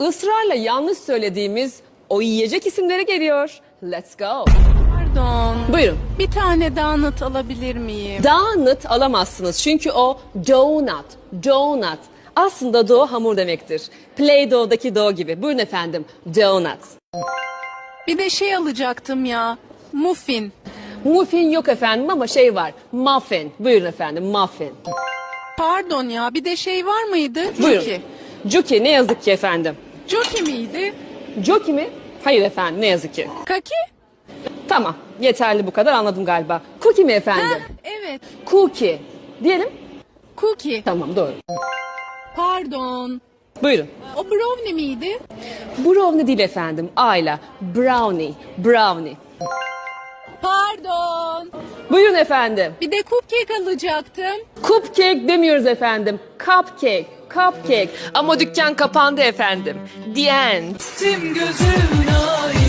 ısrarla yanlış söylediğimiz o yiyecek isimleri geliyor. Let's go. Pardon. Buyurun. Bir tane donut alabilir miyim? Donut alamazsınız çünkü o donut, donut. Aslında dough hamur demektir. Play-Doh'daki dough gibi. Buyurun efendim, donut. Bir de şey alacaktım ya. Muffin. Muffin yok efendim ama şey var, muffin. Buyurun efendim, muffin. Pardon ya bir de şey var mıydı? Buyurun. Joki. Joki ne yazık ki efendim. Joki miydi? Joki mi? Hayır efendim, ne yazık ki. Kaki? Tamam, yeterli bu kadar anladım galiba. Cookie mi efendim? Heh, evet. Cookie. Diyelim. Cookie. Tamam, doğru. Pardon. Buyurun. O brownie miydi? Brownie değil efendim, Ayla. Brownie, brownie. Buyurun efendim. Bir de cupcake alacaktım. Cupcake demiyoruz efendim. Cupcake, cupcake. Ama dükkan kapandı efendim. The end. Tim gözün ay